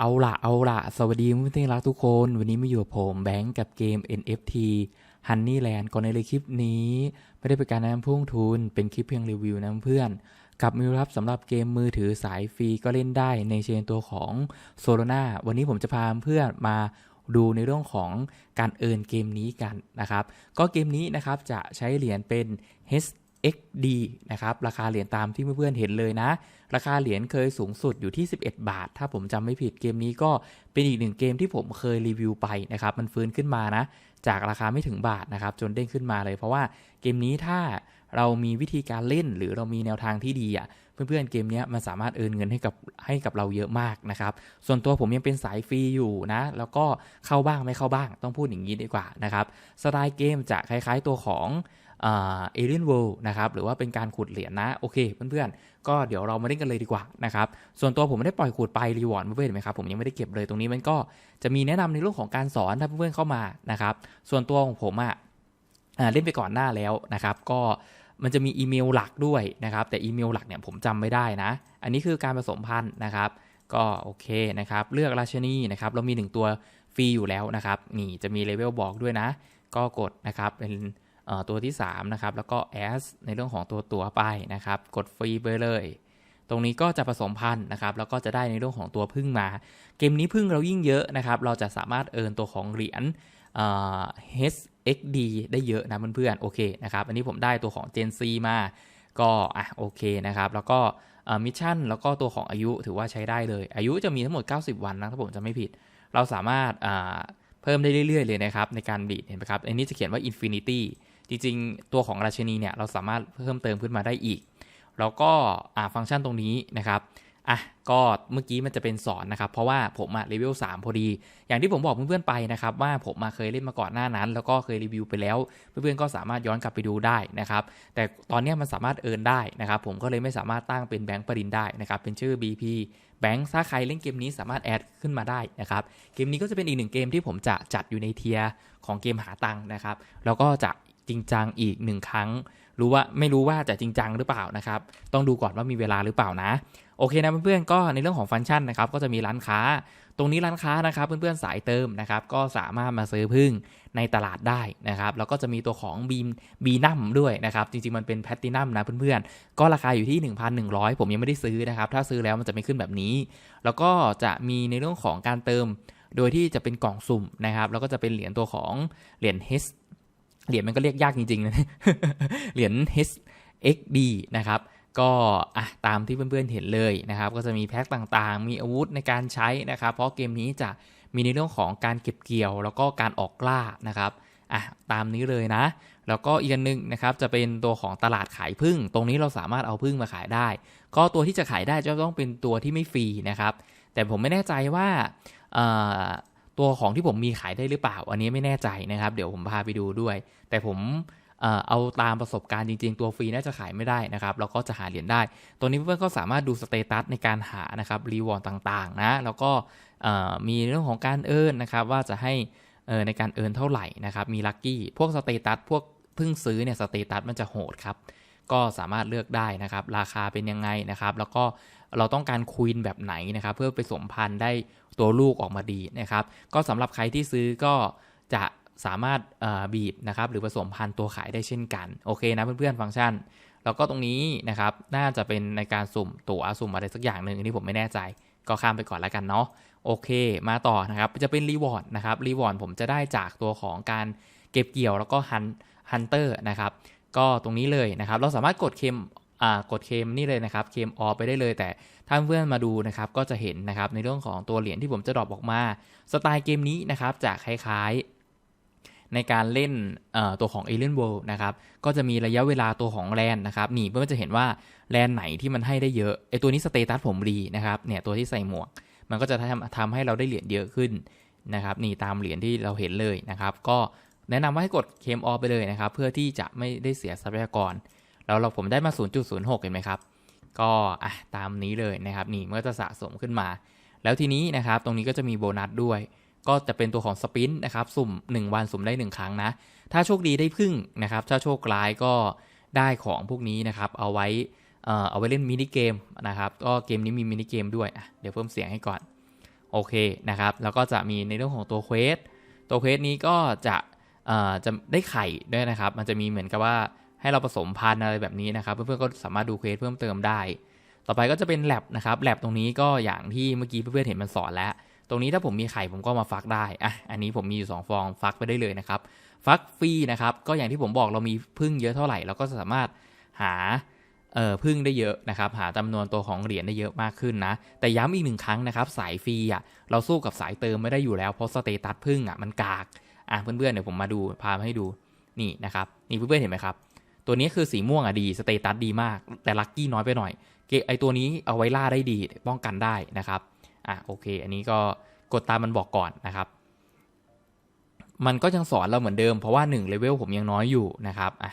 เอาละเอาละสวัสดีเพื่อนๆรักทุกคน วันนี้มาอยู่กับผมแบงก์กับเกม NFT Honeyland ก่อนในเลยคลิปนี้ ไม่ได้เป็นการแนะนำพุ่งทุน เป็นคลิปเพียงรีวิวนะเพื่อนกับมิวรับสำหรับเกมมือถือสายฟรีก็เล่นได้ในเชนตัวของ s o l a n a วันนี้ผมจะพาเพื่อนมาดูในเรื่องของการเอินเกมนี้กันนะครับ ก็เกมนี้นะครับจะใช้เหรียญเป็น XD นะครับ ราคาเหรียญตามที่เพื่อนๆเห็นเลยนะ ราคาเหรียญเคยสูงสุดอยู่ที่ 11 บาท ถ้าผมจำไม่ผิดเกมนี้ก็เป็นอีกหนึ่งเกมที่ผมเคยรีวิวไปนะครับ มันฟื้นขึ้นมานะ จากราคาไม่ถึงบาทนะครับ จนเด้งขึ้นมาเลย เพราะว่าเกมนี้ถ้าเรามีวิธีการเล่นหรือเรามีแนวทางที่ดีอะเพื่อนๆเกมนี้มันสามารถเอินเงินให้กับให้กับเราเยอะมากนะครับ ส่วนตัวผมยังเป็นสายฟรีอยู่นะ แล้วก็เข้าบ้างไม่เข้าบ้างต้องพูดอย่างนี้ดีกว่านะครับ สไตล์เกมจะคล้ายๆตัวของ เอเลียนเวิลด์นะครับหรือว่าเป็นการขุดเหรียญนะ โอเคเพื่อนๆ ก็เดี๋ยวเรามาเล่นกันเลยดีกว่านะครับ ส่วนตัวผมไม่ได้ปล่อยขุดไปรีวอร์ดเพื่อนๆไหมครับ ผมยังไม่ได้เก็บเลยตรงนี้มันก็จะมีแนะนำในเรื่องของการสอนถ้าเพื่อนๆเข้ามานะครับ ส่วนตัวของผมอะอะเล่นไปก่อนหน้าแล้วนะครับ ก็มันจะมีอีเมลหลักด้วยนะครับ แต่อีเมลหลักเนี่ยผมจำไม่ได้นะ อันนี้คือการผสมพันธุ์นะครับ ก็โอเคนะครับ เลือกราชนีนะครับ เรามี 1 ตัวฟรีอยู่แล้วนะครับ นี่จะมีเลเวลบอกด้วยนะ ก็กดนะครับเป็น ตัวที่ 3 นะครับ แล้วก็ as ในเรื่องของตัวตัวไปนะครับ กดฟรีไปเลย ตรงนี้ก็จะผสมพันธุ์นะครับ แล้วก็จะได้ในเรื่องของตัวพึ่งมา เกมนี้พึ่งเรายิ่งเยอะนะครับ เราจะสามารถเอินตัวของเหรียญ HXD ได้เยอะนะเพื่อนๆ โอเคนะครับ อันนี้ผมได้ตัวของ Gen C มา ก็อะโอเคนะครับ แล้วก็มิชชั่นแล้วก็ตัวของอายุถือว่าใช้ได้เลย อายุจะมีทั้งหมด 90 วันนะถ้าผมจะไม่ผิด เราสามารถเพิ่มได้เรื่อยๆเลยนะครับในการบีดเห็นไหมครับ อันนี้จะเขียนว่า Infinity จริงๆ ตัวของราชนีเนี่ยเราสามารถเพิ่มเติมขึ้นมาได้อีก แล้วก็ฟังก์ชันตรงนี้นะครับอะก็เมื่อกี้มันจะเป็นสอนนะครับ เพราะว่าผมอะเลเวล3พอดี อย่างที่ผมบอกเพื่อนๆไปนะครับ ว่าผมมาเคยเล่นมาก่อนหน้านั้น แล้วก็เคยรีวิวไปแล้ว เพื่อนๆก็สามารถย้อนกลับไปดูได้นะครับ แต่ตอนนี้มันสามารถเอินได้นะครับ ผมก็เลยไม่สามารถตั้งเป็นแบงค์ปรินได้นะครับ เป็นชื่อ BP แบงค์ถ้าใครเล่นเกมนี้สามารถแอดขึ้นมาได้นะครับ เกมนี้ก็จะเป็นอีกหนึ่งเกมที่ผมจะจัดอยู่ในเทียร์ของเกมหาตังค์นะครับ แล้วก็จะ จริงจังอีกหนึ่งครั้ง รู้ว่าไม่รู้ว่าจะจริงจังหรือเปล่านะครับ ต้องดูก่อนว่ามีเวลาหรือเปล่านะ โอเคนะเพื่อนๆก็ในเรื่องของฟังก์ชันนะครับก็จะมีร้านค้า ตรงนี้ร้านค้านะครับเพื่อนๆสายเติมนะครับก็สามารถมาซื้อพึ่งในตลาดได้นะครับแล้วก็จะมีตัวของบีมบีนัมด้วยนะครับจริงๆมันเป็นแพตตินัมนะเพื่อนๆก็ราคาอยู่ที่ 1,100 ผมยังไม่ได้ซื้อนะครับถ้าซื้อแล้วมันจะไม่ขึ้นแบบนี้ แล้วก็จะมีในเรื่องของการเติมโดยที่จะเป็นกล่องสุ่มนะครับ แล้วก็จะเป็นเหรียญตัวของเหรียญ H เหรียญมันก็เรียกยากจริงๆนะเหรียญ HXD นะครับก็อะตามที่เพื่อนๆเห็นเลยนะครับ ก็จะมีแพ็คต่างๆ มีอาวุธในการใช้นะครับ เพราะเกมนี้จะมีในเรื่องของการเก็บเกี่ยว แล้วก็การออกกล้านะครับอะตามนี้เลยนะ แล้วก็อีกอันหนึงนะครับจะเป็นตัวของตลาดขายพึ่ง ตรงนี้เราสามารถเอาพึ่งมาขายได้ ก็ตัวที่จะขายได้จะต้องเป็นตัวที่ไม่ฟรีนะครับ แต่ผมไม่แน่ใจว่า ตัวของที่ผมมีขายได้หรือเปล่า อันนี้ไม่แน่ใจนะครับ เดี๋ยวผมพาไปดูด้วย แต่ผมเอาตามประสบการณ์จริง ๆ ตัวฟรีน่าจะขายไม่ได้นะครับ แล้วก็จะหาเหรียญได้ ตัวนี้เพื่อนก็สามารถดูสเตตัสในการหานะครับรีวอร์ดต่างๆนะแล้วก็มีเรื่องของการเอิร์นนะครับว่าจะให้ในการเอิร์นเท่าไหร่นะครับมีลัคกี้พวกสเตตัสพวกเพิ่งซื้อเนี่ยสเตตัสมันจะโหดครับก็สามารถเลือกได้นะครับ ราคาเป็นยังไงนะครับ แล้วก็ เราต้องการควีนแบบไหนนะครับ เพื่อไปสมพันธุ์ได้ตัวลูกออกมาดีนะครับ ก็สำหรับใครที่ซื้อก็จะสามารถบีบนะครับหรือผสมพันธุ์ตัวขายได้เช่นกัน โอเคนะเพื่อนๆฟังก์ชัน แล้วก็ตรงนี้นะครับน่าจะเป็นในการสุ่มตัวสุ่มอะไรสักอย่างหนึ่งอันนี้ผมไม่แน่ใจก็ข้ามไปก่อนแล้วกันเนาะโอเค มาต่อนะครับจะเป็นรีวอร์ดนะครับรีวอร์ดผมจะได้จากตัวของการเก็บเกี่ยวแล้วก็ฮันฮันเตอร์นะครับก็ตรงนี้เลยนะครับ เราสามารถกดเคม กดเคมนี่เลยนะครับเคมออไปได้เลย แต่ถ้าเพื่อนมาดูนะครับก็จะเห็นนะครับในเรื่องของตัวเหรียญที่ผมจะดรอปออกมาสไตล์เกมนี้นะครับจะคล้ายๆในการเล่นตัวของ Alien World นะครับก็จะมีระยะเวลาตัวของแลนนะครับนี่เพื่อนจะเห็นว่าแลนไหนที่มันให้ได้เยอะไอตัวนี้สเตตัสผมรีนะครับเนี่ยตัวที่ใส่หมวก มันก็จะทำทำให้เราได้เหรียญเยอะขึ้นนะครับนี่ตามเหรียญที่เราเห็นเลยนะครับ ก็แนะนำว่าให้กดเคมออฟไปเลยนะครับ เพื่อที่จะไม่ได้เสียทรัพยากร แล้วเราผมได้มา 0.06 เห็นไหมครับ ก็อะตามนี้เลยนะครับ นี่เมันก็จะสะสมขึ้นมา แล้วทีนี้นะครับ ตรงนี้ก็จะมีโบนัสด้วย ก็จะเป็นตัวของสปินนะครับ สุ่ม 1 วันสุ่มได้ 1 ครั้งนะ ถ้าโชคดีได้พึ่งนะครับ ถ้าโชคร้ายก็ได้ของพวกนี้นะครับ เอาไว้เอ่อเอาไว้เล่นมินิเกมนะครับ ก็เกมนี้มีมินิเกมด้วยอะเดี๋ยวเพิ่มเสียงให้ก่อน โอเคนะครับ แล้วก็จะมีในเรื่องของตัวเควส ตัวเควสนี้ก็จะเอ่อจะได้ไข่ด้วยนะครับ มันจะมีเหมือนกับว่า ให้เราผสมพันธุ์อะไรแบบนี้นะครับ เพื่อนๆก็สามารถดูเควสเพิ่มเติมได้ ต่อไปก็จะเป็นแ a บนะครับแ a บตรงนี้ก็อย่างที่เมื่อกี้เพื่อนๆเห็นมันสอนแล้ว ตรงนี้ถ้าผมมีไข่ผมก็มาฟักได้อะอันนี้ผมมีอยู่ 2 ฟองฟักไปได้เลยนะครับฟักฟรีนะครับก็อย่างที่ผมบอกเรามีพึ่งเยอะเท่าไหร่เราก็สามารถหาเอ่อพึ่งได้เยอะนะครับหาจำนวนตัวของเหรียญได้เยอะมากขึ้นนะ แต่ย้ำอีกหนึ่งครั้งนะครับ สายฟรีอะเราสู้กับสายเติมไม่ได้อยู่แล้วเพราะสเตตัสพึ่งอะมันกากอะเพื่อนๆเดี๋ยวผมมาดูพามาให้ดูนี่นะครับนี่เพื่อนๆเห็นไหมครับ ตัวนี้คือสีม่วงอะดีสเตตัสดีมาก แต่ลัคกี้น้อยไปหน่อยเกไอตัวนี้เอาไว้ล่าได้ดีป้องกันได้นะครับอะโอเค อันนี้ก็กดตามมันบอกก่อนนะครับ มันก็ยังสอนเราเหมือนเดิมเพราะว่า1เลเวลผมยังน้อยอยู่นะครับอะ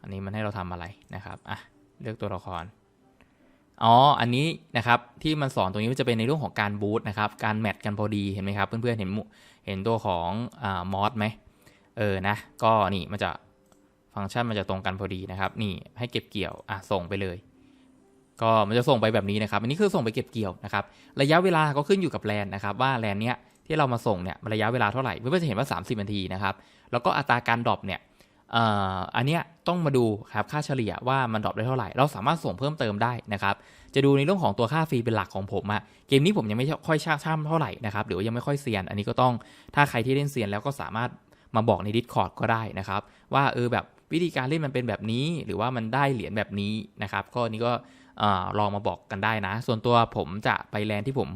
อันนี้มันให้เราทำอะไรนะครับอะเลือกตัวละครอ๋อ อันนี้นะครับที่มันสอนตรงนี้มันจะเป็นในเรื่องของการบูตนะครับ การแมทกันพอดีเห็นไหมครับเพื่อนๆเห็นเห็นตัวของอ่ามอสไหมเออนะ ก็นี่มันจะ ฟังก์ชันมันจะตรงกันพอดีนะครับ นี่ให้เก็บเกี่ยวอะส่งไปเลย ก็มันจะส่งไปแบบนี้นะครับ อันนี้คือส่งไปเก็บเกี่ยวนะครับ ระยะเวลาก็ขึ้นอยู่กับแลนนะครับ ว่าแลนเนี้ยที่เรามาส่งเนี่ยระยะเวลาเท่าไหร่ เพื่อนๆจะเห็นว่า 30นาทีนะครับ แล้วก็อัตราการดรอปเนี่ยอันเนี้ยต้องมาดูครับค่าเฉลี่ยว่ามันดรอปได้เท่าไหร่ เราสามารถส่งเพิ่มเติมได้นะครับ จะดูในเรื่องของตัวค่าฟรีเป็นหลักของผมอะเกมนี้ผมยังไม่ค่อยช่ำเท่าไหร่นะครับ หรือว่ายังไม่ค่อยเซียน อันนี้ก็ต้องถ้าใครที่เล่นเซียนแล้วก็สามารถมาบอกใน Discord ก็ได้นะครับ ว่าเออแบบ วิธีการเล่นมันเป็นแบบนี้ หรือว่ามันได้เหรียญแบบนี้นะครับก็นี่ก็ลองมาบอกกันได้นะ ส่วนตัวผมจะไปแลนที่ผม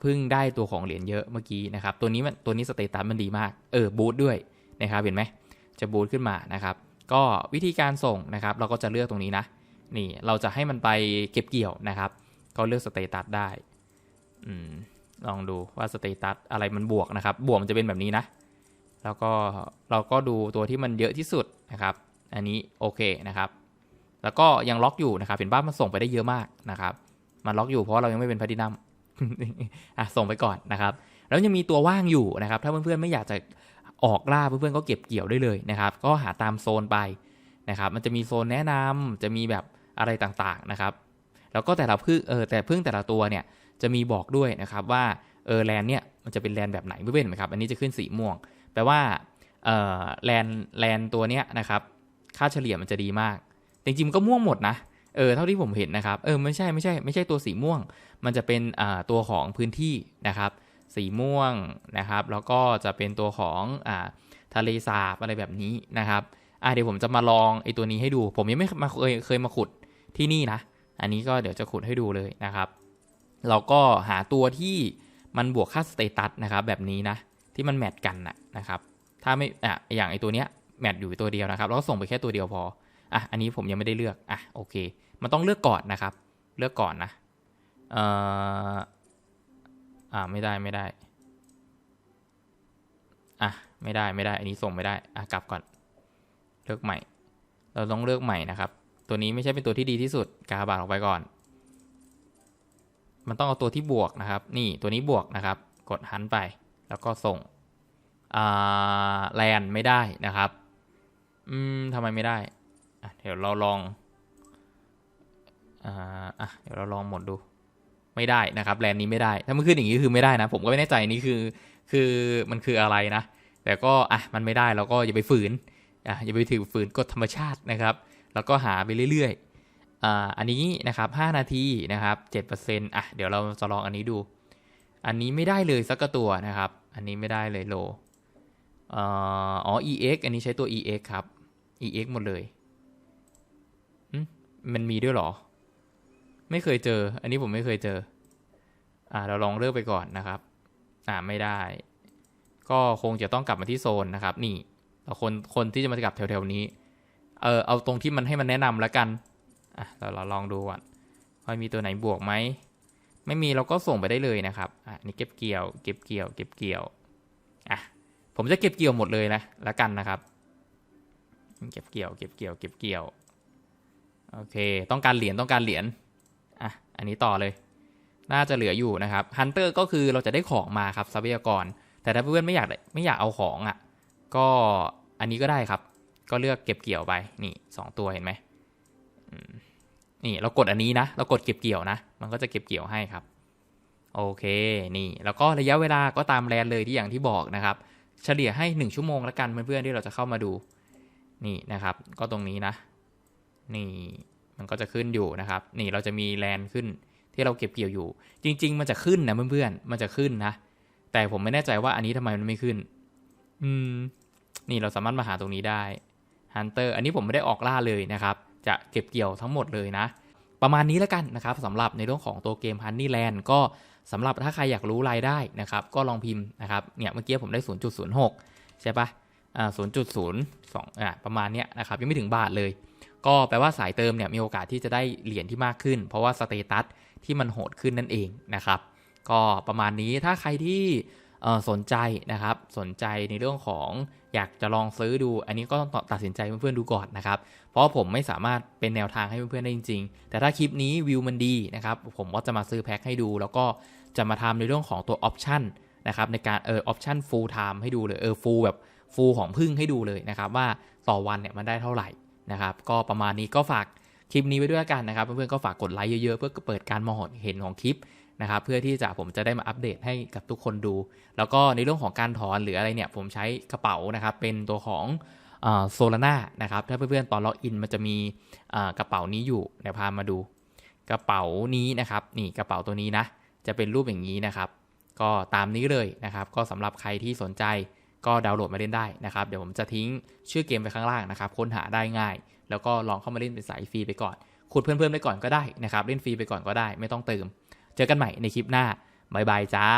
เพิ่งได้ตัวของเหรียญเยอะเมื่อกี้นะครับตัวนี้มันตัวนี้สเตตัสมันดีมากเออบูทด้วยนะครับเห็นไหมจะบูทขึ้นมานะครับก็วิธีการส่งนะครับเราก็จะเลือกตรงนี้นะนี่เราจะให้มันไปเก็บเกี่ยวนะครับ ก็เลือกสเตตัสได้อืมลองดูว่าสเตตัสอะไรมันบวกนะครับ บวกมันจะเป็นแบบนี้นะ แล้วก็เราก็ดูตัวที่มันเยอะที่สุด นะครับ อันนี้โอเคนะครับ แล้วก็ยังล็อกอยู่นะครับ เห็นบ้านมันส่งไปได้เยอะมากนะครับ มันล็อกอยู่เพราะเรายังไม่เป็นพัดินัมอะส่งไปก่อนนะครับ แล้วยังมีตัวว่างอยู่นะครับ ถ้าเพื่อนๆไม่อยากจะออกล่าเพื่อนๆก็เก็บเกี่ยวได้เลยนะครับ ก็หาตามโซนไปนะครับ มันจะมีโซนแนะนำจะมีแบบอะไรต่างๆนะครับ แล้วก็แต่ละพึ่งเออแต่พึ่งแต่ละตัวเนี่ยจะมีบอกด้วยนะครับว่าเออแลนเนี่ยมันจะเป็นแลนแบบไหนเพื่อนๆไหมครับ อันนี้จะขึ้นสีม่วง แปลว่า แลนแลนตัวเนี้ยนะครับ ค่าเฉลี่ยมันจะดีมากจริงๆก็ม่วงหมดนะเออเท่าที่ผมเห็นนะครับเออไม่ใช่ไม่ใช่ไม่ใช่ตัวสีม่วง มันจะเป็นอ่าตัวของพื้นที่นะครับ สีม่วงนะครับ แล้วก็จะเป็นตัวของอ่าทะเลสาบอะไรแบบนี้นะครับอ่าเดี๋ยวผมจะมาลองไอ้ตัวนี้ให้ดู ผมยังไม่มาเคยเคยมาขุดที่นี่นะ อันนี้ก็เดี๋ยวจะขุดให้ดูเลยนะครับเราก็หาตัวที่มันบวกค่าสเตตัสนะครับแบบนี้นะที่มันแมทกันนะครับ ถ้าไม่อะอย่างไอตัวเนี้ยแมทอยู่ตัวเดียวนะครับเราก็ส่งไปแค่ตัวเดียวพออะอันนี้ผมยังไม่ได้เลือกอะโอเค มันต้องเลือกก่อนนะครับ เลือกก่อนนะเอ่ออ่าไม่ได้ไม่ได้อะไม่ได้ไม่ได้ อันนี้ส่งไม่ได้อะกลับก่อน เลือกใหม่ เราต้องเลือกใหม่นะครับ ตัวนี้ไม่ใช่เป็นตัวที่ดีที่สุดกาบาดออกไปก่อน มันต้องเอาตัวที่บวกนะครับ นี่ตัวนี้บวกนะครับ กดหันไป แล้วก็ส่ง แลนไม่ได้นะครับ อืมทำไมไม่ได้ เดี๋ยวเราลองอ่าเดี๋ยวเราลองหมดดู ไม่ได้นะครับแลนนี้ไม่ได้ ถ้ามันขึ้นอย่างนี้คือไม่ได้นะ ผมก็ไม่แน่ใจนี่คือ คือมันคืออะไรนะ แต่ก็อะมันไม่ได้เราก็อย่าไปฝืนอะอย่าไปถือฝืนกฎธรรมชาตินะครับ แล้วก็หาไปเรื่อยๆอ่าอันนี้นะครับ 5 นาทีนะครับ7%อะเดี๋ยวเราจะลองอันนี้ดู อันนี้ไม่ได้เลยสักตัวนะครับ อันนี้ไม่ได้เลยโล อ๋อ EX อันนี้ใช้ตัว EX ครับ EX หมดเลยมันมีด้วยหรอ ไม่เคยเจอ อันนี้ผมไม่เคยเจอ อ่า เราลองเลือกไปก่อนนะครับ อ่า ไม่ได้ ก็คงจะต้องกลับมาที่โซนนะครับ นี่คนคนที่จะมากลับแถวๆนี้ เออเอาตรงที่มันให้มันแนะนำแล้วกัน อะเราเราลองดูก่อนว่ามีตัวไหนบวกไหม ไม่มีเราก็ส่งไปได้เลยนะครับ อะนี่เก็บเกี่ยว เก็บเกี่ยว เก็บเกี่ยว ผมจะเก็บเกี่ยวหมดเลยนะแล้วกันนะครับ เก็บเกี่ยว เก็บเกี่ยว เก็บเกี่ยว โอเค ต้องการเหรียญ ต้องการเหรียญ อะ อันนี้ต่อเลย น่าจะเหลืออยู่นะครับฮันเตอร์ก็คือเราจะได้ของมาครับทรัพยากร แต่ถ้าเพื่อนไม่อยากไม่อยากเอาของอะ ก็อันนี้ก็ได้ครับ ก็เลือกเก็บเกี่ยวไป นี่สองตัวเห็นไหม นี่เรากดอันนี้นะ เรากดเก็บเกี่ยวนะ มันก็จะเก็บเกี่ยวให้ครับ โอเค นี่ แล้วก็ระยะเวลาก็ตามแลนเลยที่อย่างที่บอกนะครับ เฉลี่ยให้ 1 ชั่วโมงละกันเพื่อนๆที่เราจะเข้ามาดูนี่นะครับ ก็ตรงนี้นะ นี่มันก็จะขึ้นอยู่นะครับ นี่เราจะมีแลนขึ้นที่เราเก็บเกี่ยวอยู่ จริง ๆ มันจะขึ้นนะเพื่อนๆมันจะขึ้นนะ แต่ผมไม่แน่ใจว่าอันนี้ทำไมมันไม่ขึ้น อืม นี่เราสามารถมาหาตรงนี้ได้ฮันเตอร์อันนี้ผมไม่ได้ออกล่าเลยนะครับ จะเก็บเกี่ยวทั้งหมดเลยนะ ประมาณนี้แล้วกันนะครับสำหรับในเรื่องของตัวเกม Honeyland ก็สำหรับถ้าใครอยากรู้รายได้นะครับก็ลองพิมพ์นะครับเนี่ยเมื่อกี้ผมได้ 0.06 ใช่ปะอ่า0.02อ่าประมาณเนี้ยนะครับยังไม่ถึงบาทเลย ก็แปลว่าสายเติมเนี่ยมีโอกาสที่จะได้เหรียญที่มากขึ้น เพราะว่าสเตตัสที่มันโหดขึ้นนั่นเองนะครับก็ประมาณนี้ถ้าใครที่ สนใจนะครับ สนใจในเรื่องของอยากจะลองซื้อดู อันนี้ก็ต้องตัดสินใจเพื่อนๆดูก่อนนะครับ เพราะผมไม่สามารถเป็นแนวทางให้เพื่อนๆได้จริงๆ แต่ถ้าคลิปนี้วิวมันดีนะครับ ผมก็จะมาซื้อแพ็คให้ดู แล้วก็จะมาทำในเรื่องของตัวออปชันนะครับในการเออออปชันฟูลไทม์ให้ดูเลยเออฟูลแบบฟูลของพึ่งให้ดูเลยนะครับ ว่าต่อวันเนี่ยมันได้เท่าไหร่นะครับ ก็ประมาณนี้ก็ฝากคลิปนี้ไว้ด้วยกันนะครับ เพื่อนๆก็ฝากกดไลค์เยอะๆเพื่อเปิดการมองเห็นของคลิป นะครับเพื่อที่จะผมจะได้มาอัปเดตให้กับทุกคนดู แล้วก็ในเรื่องของการถอนหรืออะไรเนี่ยผมใช้กระเป๋านะครับเป็นตัวของโซลาร่านะครับถ้าเพื่อนๆตอนล็อกอินมันจะมีกระเป๋านี้อยู่เดี๋ยวพามาดู กระเป๋านี้นะครับนี่กระเป๋าตัวนี้นะจะเป็นรูปอย่างนี้นะครับ ก็ตามนี้เลยนะครับ ก็สำหรับใครที่สนใจก็ดาวน์โหลดมาเล่นได้นะครับ เดี๋ยวผมจะทิ้งชื่อเกมไปข้างล่างนะครับ ค้นหาได้ง่าย แล้วก็ลองเข้ามาเล่นเป็นสายฟรีไปก่อนขุดเพื่อนๆไปก่อนก็ได้นะครับ เล่นฟรีไปก่อนก็ได้ ไม่ต้องเติม เจอกันใหม่ในคลิปหน้าบายบายจ้า